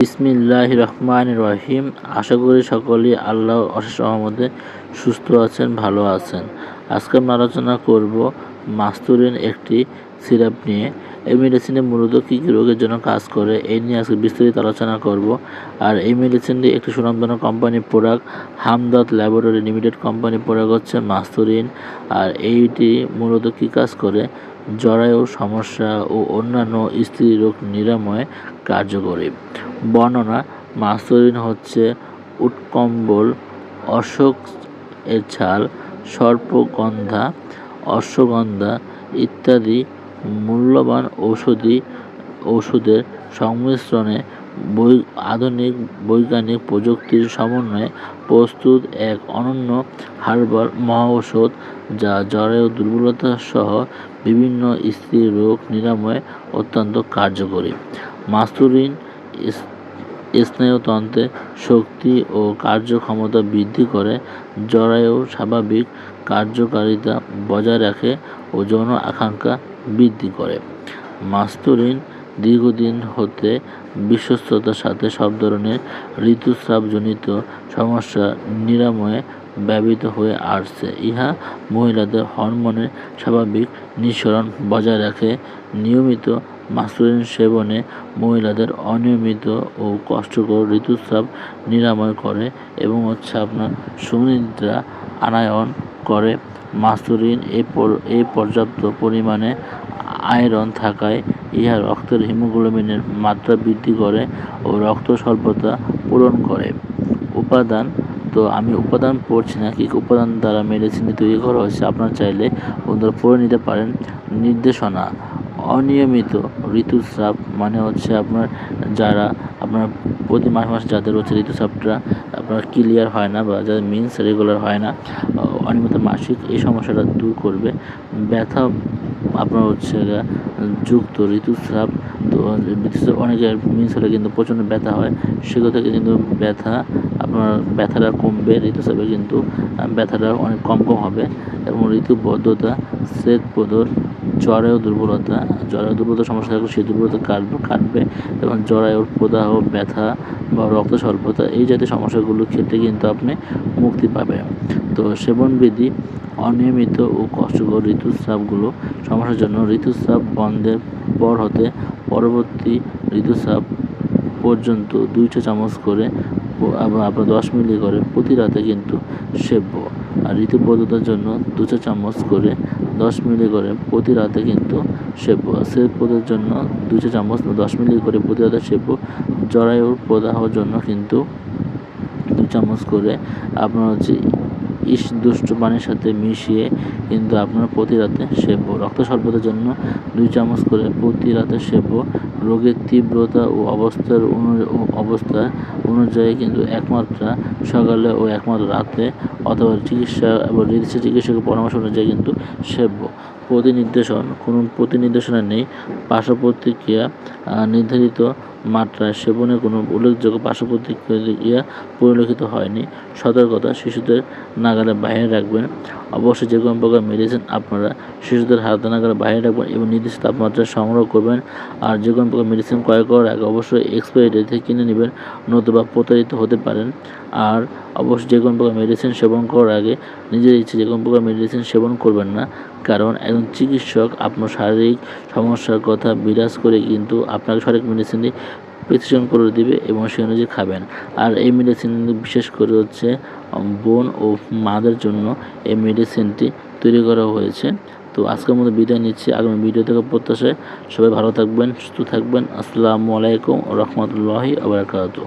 বিসমিল্লাহ রহমান রহিম আশা করি সকলেই আল্লাহ অশেষ সহমতে সুস্থ আছেন, ভালো আছেন। আজকে আমরা আলোচনা করব মাস্তুরিন একটি সিরাপ নিয়ে। এই মেডিসিনে মূলত কী কী রোগের জন্য কাজ করে, এই নিয়ে আজকে বিস্তারিত আলোচনা করব। আর এই মেডিসিনটি একটি সুনামধন্য কোম্পানির প্রোডাক্ট, হামদত ল্যাবরেটরি লিমিটেড কোম্পানির প্রোডাক্ট হচ্ছে মাস্তুরিন। আর এইটি মূলত কী কাজ করে, জরায়ু সমস্যা ও অন্যান্য স্ত্রী রোগ নিরাময়ে কার্যকরী। বর্ণনা, মাস্তুরিন হচ্ছে উৎকম্বল, অশোক এর ছাল, সর্পগন্ধা অশ্বগন্ধা ইত্যাদি মূল্যবান ঔষধি ওষুধের সংমিশ্রণে বৈ, আধুনিক বৈজ্ঞানিক প্রযুক্তির সমন্বয়ে প্রস্তুত এক অনন্য হার্বাল মহাঔষধ যা জ্বরের দুর্বলতা সহ বিভিন্ন স্ত্রী রোগ নিরাময়ে অত্যন্ত কার্যকরী। মাস্তুরিন স্নায়ুতন্ত্রে শক্তি ও কার্যক্ষমতা বৃদ্ধি করে, জরায়ুর স্বাভাবিক কার্যকারিতা বজায় রাখে ও যৌন আকাঙ্ক্ষা বৃদ্ধি করে। মাস্তুরিন দীর্ঘদিন হতে বিশ্বস্ততার সাথে সব ধরনের ঋতুস্রাবজনিত সমস্যা নিরাময়ে ব্যবহৃত হয়ে আসছে। ইহা মহিলাদের হরমোনের স্বাভাবিক নিঃসরণ বজায় রাখে। নিয়মিত মাসুরিন সেবনে মহিলাদের অনিয়মিত ও কষ্টকর ঋতুস্রাব নিরাময় করে এবং হচ্ছে আপনার সুনিদ্রা আনায়ন করে। মাসুরিন এ পর্যাপ্ত পরিমাণে আয়রন থাকায় ইহা রক্তের হিমোগ্লোবিনের মাত্রা বৃদ্ধি করে ও রক্ত স্বল্পতা পূরণ করে। উপাদান, তো আমি উপাদান পড়ছি না, কি উপাদান দ্বারা মেডিসিনটি তৈরি করা হয়েছে আপনার চাইলে বন্ধুরা পড়ে নিতে পারেন। নির্দেশনা অনিয়মিত ঋতুস্রাব মানে হচ্ছে আপনার যারা, আপনার প্রতি মাস মাস যাদের হচ্ছে ঋতুস্রাবটা আপনার ক্লিয়ার হয় না বা যাদের মিন্স রেগুলার হয় না অনিয়মিত মাসিক এই সমস্যাটা দূর করবে। ব্যথা আপনার হচ্ছে যুক্ত ঋতুস্রাব, তো ঋতুস্রাব অনেকের মিন্স হলে কিন্তু প্রচণ্ড ব্যথা হয়। সেগুলো থেকে কিন্তু ব্যথা আপনার ব্যথাটা কমবে, ঋতুস্রাবে কিন্তু ব্যথাটা অনেক কম কম হবে। এবং ঋতুবদ্ধতা শ্বেত প্রদর জরায়ু দুর্বলতা জরায়ু দুর্বলতার সমস্যা থাকলে সেই দুর্বলতা কাটবে। কাটবে এবং জরায়ুর প্রদাহ, ব্যথা বা রক্ত স্বল্পতা, এই জাতীয় সমস্যাগুলোর ক্ষেত্রে কিন্তু আপনি মুক্তি পাবেন। তো সেবনবিধি, অনিয়মিত ও কষ্টকর ঋতুস্রাবগুলো সমস্যার জন্য ঋতুস্রাব বন্ধের পর হতে পরবর্তী ঋতুস্রাব পর্যন্ত দুই চা চামচ করে আপনার দশ মিলি করে প্রতি রাতে কিন্তু সেব্য আর ঋতুবদ্ধতার জন্য দু চা চামচ করে দশ মিলি করে প্রতি রাতে কিন্তু সেব্য সেব্যদের জন্য দু চা চামচ দশ মিলি করে প্রতি রাতে সেব্য জরায়ুর প্রদাহর জন্য কিন্তু দু চামচ করে আপনার হচ্ছে ইস দুষ্ট পানির সাথে মিশিয়ে কিন্তু আপনার প্রতি রাতে সেব্য। রক্ত স্বল্পতার জন্য দুই চামচ করে প্রতি রাতে সেব্য। রোগের তীব্রতা ও অবস্থার অবস্থা অনুযায়ী কিন্তু একমাত্রা সকালে ও একমাত্র রাতে অথবা চিকিৎসা এবং নির্দিষ্ট চিকিৎসকের পরামর্শ অনুযায়ী কিন্তু সেব্য। প্রতিনির্দেশন, কোনো প্রতিনির্দেশনা নেই। পার্শ্ব প্রতিক্রিয়া নির্ধারিত মাত্রায় সেবনে কোনো উল্লেখযোগ্য পার্শ্ব প্রতিক্রিয়া পরিলক্ষিত হয়নি। সতর্কতা শিশুদের নাগালের বাইরে রাখবেন। অবশ্যই যে কোনো প্রকার মেডিসিন আপনারা শিশুদের হাতে নাগালের বাইরে রাখবেন এবং নির্দিষ্ট তাপমাত্রা সংগ্রহ করবেন। আর যে কোনো প্রকার মেডিসিন ক্রয় করার আগে অবশ্যই এক্সপায়ারি ডেট থেকে কিনে নেবেন, নতুবা প্রতারিত হতে পারেন। আর অবশ্যই যে কোনো প্রকার মেডিসিন সেবন করার আগে নিজের ইচ্ছে যে কোনো প্রকার মেডিসিন সেবন করবেন না। কারণ একজন চিকিৎসক আপনার শারীরিক সমস্যার কথা বিরাজ করে কিন্তু আপনাকে সঠিক মেডিসিনটি প্রেসক্রিপশন করে দিবে এবং সেই অনুযায়ী খাবেন। আর এই মেডিসিন বিশেষ করে হচ্ছে বোন ও মাদের জন্য এই মেডিসিনটি তৈরি করা হয়েছে। তো আজকের মতো বিদায় নিচ্ছি। আগামী ভিডিও থেকে প্রত্যাশায় সবাই ভালো থাকবেন, সুস্থ থাকবেন। আসসালামু আলাইকুম রহমতুল্লাহি আবরাকাতু